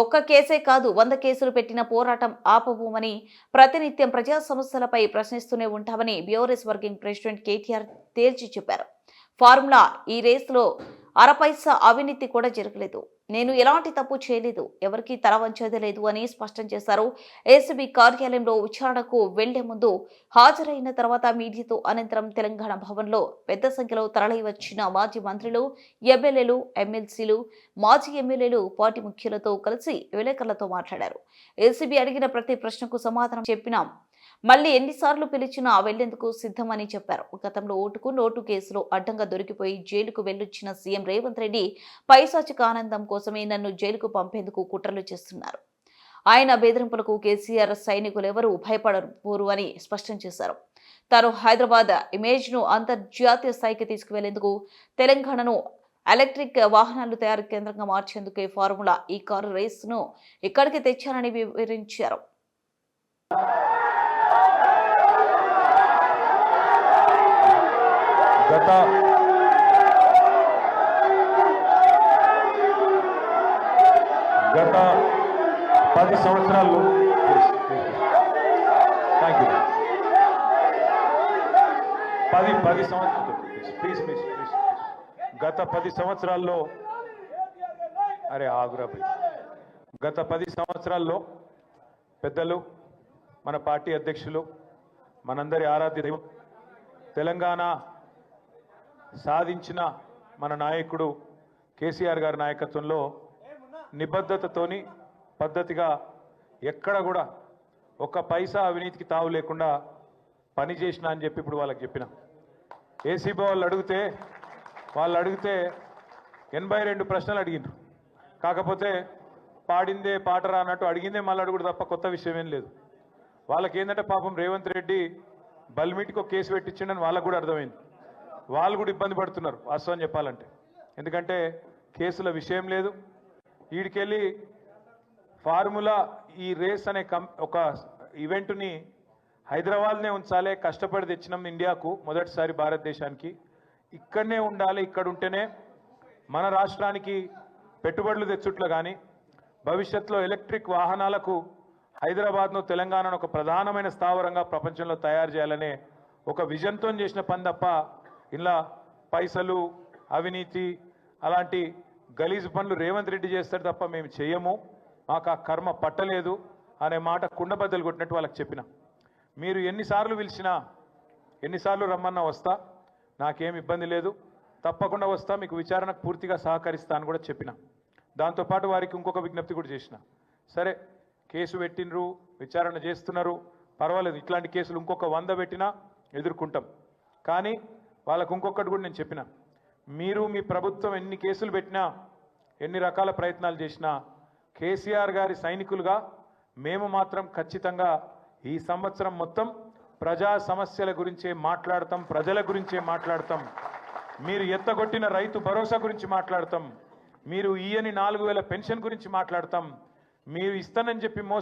ఒక్క కేసే కాదు వంద కేసులు పెట్టిన పోరాటం ఆపబోమని ప్రతినిత్యం ప్రజా సమస్యలపై ప్రశ్నిస్తూనే ఉంటామని బ్యూరెస్ వర్కింగ్ ప్రెసిడెంట్ కేటీఆర్ తేల్చి చెప్పారు. ఫార్ములా ఈ రేసులో అరపైసా అవినీతి కూడా జరగలేదు. నేను ఎలాంటి తప్పు చేయలేదు ఎవరికీ తల వంచేది లేదు అని స్పష్టం చేశారు. ఏసీబీ కార్యాలయంలో విచారణకు వెళ్ళే ముందు హాజరైన తర్వాత మీడియాతో అనంతరం తెలంగాణ భవన్లో పెద్ద సంఖ్యలో తరలి వచ్చిన మాజీ మంత్రులు ఎమ్మెల్యేలు ఎమ్మెల్సీలు మాజీ ఎమ్మెల్యేలు పార్టీ ముఖ్యులతో కలిసి విలేకరులతో మాట్లాడారు. ఏసీబీ అడిగిన ప్రతి ప్రశ్నకు సమాధానం చెప్పినాం మళ్ళీ ఎన్నిసార్లు పిలిచినా వెళ్ళేందుకు సిద్ధమని చెప్పారు. గతంలో ఓటుకు నోటు కేసులో అడ్డంగా దొరికిపోయి జైలుకు వెళ్ళొచ్చిన సీఎం రేవంత్ రెడ్డి పైశాచిక ఆనందం కోసమే నన్ను జైలుకు పంపేందుకు కుట్రలు చేస్తున్నారు. ఆయన బెదిరింపులకు కేసీఆర్ సైనికులు ఎవరూ భయపడరు అని స్పష్టం చేశారు. తాను హైదరాబాద్ ఇమేజ్ను అంతర్జాతీయ స్థాయికి తీసుకువెళ్ళేందుకు తెలంగాణను ఎలక్ట్రిక్ వాహనాలు తయారు కేంద్రంగా మార్చేందుకే ఫార్ములా ఈ కారు రేస్ను ఇక్కడికి తెచ్చానని వివరించారు. గత గత పది సంవత్సరాల్లో థ్యాంక్ యూ పది పది సంవత్సరాలు. ప్లీజ్ ప్లీజ్ ప్లీజ్ గత పది సంవత్సరాల్లో అరే ఆగురా గత పది సంవత్సరాల్లో పెద్దలు మన పార్టీ అధ్యక్షులు మనందరి ఆరాధ్య దైవం తెలంగాణ సాధించిన మన నాయకుడు కేసీఆర్ గారి నాయకత్వంలో నిబద్ధతతోని పద్ధతిగా ఎక్కడ కూడా ఒక్క పైసా అవినీతికి తావు లేకుండా పని చేసిన అని చెప్పి ఇప్పుడు వాళ్ళకి చెప్పిన. ఏసీబీ వాళ్ళు అడిగితే వాళ్ళు అడిగితే ఎనభై రెండు ప్రశ్నలు అడిగినారు. కాకపోతే పాడిందే పాటరా అన్నట్టు అడిగిందే మళ్ళీ అడుగుడు తప్ప కొత్త విషయం ఏం లేదు. వాళ్ళకి ఏంటంటే పాపం రేవంత్ రెడ్డి బల్మిటికి ఒక కేసు పెట్టించిండని వాళ్ళకు కూడా అర్థమైంది. వాళ్ళు కూడా ఇబ్బంది పడుతున్నారు వాస్తవం చెప్పాలంటే. ఎందుకంటే కేసుల విషయం లేదు. వీడికెళ్ళి ఫార్ములా ఈ రేస్ అనే కం ఒక ఈవెంట్ని హైదరాబాద్నే ఉంచాలి కష్టపడి తెచ్చినాం ఇండియాకు మొదటిసారి భారతదేశానికి. ఇక్కడనే ఉండాలి ఇక్కడ ఉంటేనే మన రాష్ట్రానికి పెట్టుబడులు తెచ్చుట్లు కానీ భవిష్యత్తులో ఎలక్ట్రిక్ వాహనాలకు హైదరాబాద్ను తెలంగాణను ఒక ప్రధానమైన స్థావరంగా ప్రపంచంలో తయారు చేయాలనే ఒక విజన్తో చేసిన పని తప్ప ఇలా పైసలు అవినీతి అలాంటి గలీజు పనులు రేవంత్ రెడ్డి చేస్తాడు తప్ప మేము చేయము. మాకు ఆ కర్మ పట్టలేదు అనే మాట కుండబద్దలు కొట్టినట్టు వాళ్ళకి చెప్పిన. మీరు ఎన్నిసార్లు పిలిచినా ఎన్నిసార్లు రమ్మన్నా వస్తా నాకేం ఇబ్బంది లేదు. తప్పకుండా వస్తా మీకు విచారణకు పూర్తిగా సహకరిస్తా అని కూడా చెప్పిన. దాంతోపాటు వారికి ఇంకొక విజ్ఞప్తి కూడా చేసిన. సరే కేసు పెట్టినరు విచారణ చేస్తున్నారు పర్వాలేదు ఇట్లాంటి కేసులు ఇంకొక వంద పెట్టినా ఎదుర్కొంటాం. కానీ వాళ్ళకు ఇంకొకటి కూడా నేను చెప్పిన. మీరు మీ ప్రభుత్వం ఎన్ని కేసులు పెట్టినా ఎన్ని రకాల ప్రయత్నాలు చేసినా కేసీఆర్ గారి సైనికులుగా మేము మాత్రం ఖచ్చితంగా ఈ సంవత్సరం మొత్తం ప్రజా సమస్యల గురించే మాట్లాడతాం ప్రజల గురించే మాట్లాడతాం. మీరు ఎత్తగొట్టిన రైతు భరోసా గురించి మాట్లాడతాం. మీరు ఈయని నాలుగు వేల పెన్షన్ గురించి మాట్లాడతాం. మీరు ఇస్తానని చెప్పి మోస